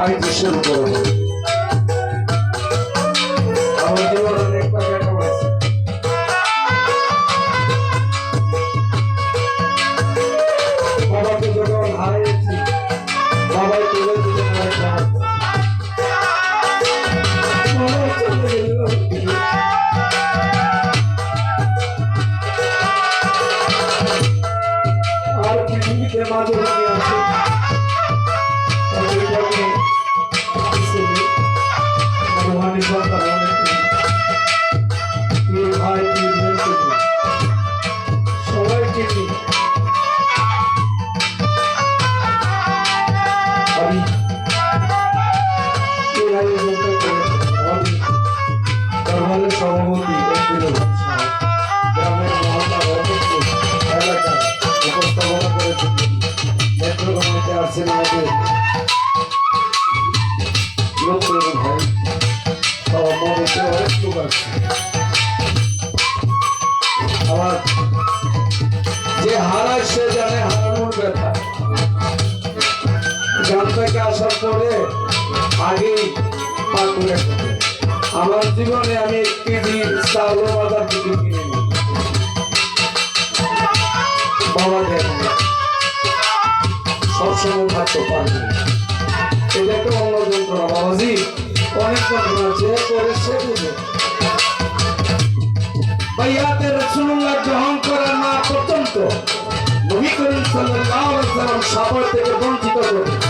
পাইতে শুরু করবো Thank you. গ্রাম থেকে আসার পরে আগেই পার করে আমার জীবনে আমি এক চাউল বাজার কিছু কিনে নি বাবা দেন সবসময় থাকতে পারবে এটা একটা অন্য যন্ত্রণা বাবাজি, অনেক ঘটনা আছে করে সে বুঝে। বাইয়াতে রসুল্লাহ গ্রহণ করার না পর্যন্ত নবী করিম সাল্লাহ সাল্লাম সাবর থেকে বঞ্চিত করে।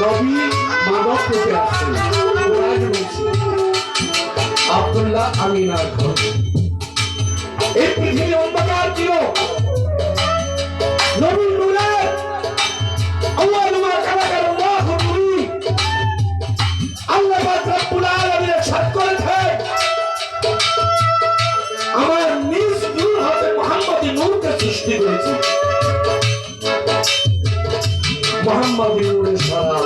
নবী মানব রূপে আসছেন কোরআন রয়েছে আব্দুল্লাহ আমিনার ঘর। এই পৃথিবী অন্ধকার ছিল। সৃষ্টি করেছি। মোহাম্মদ সারা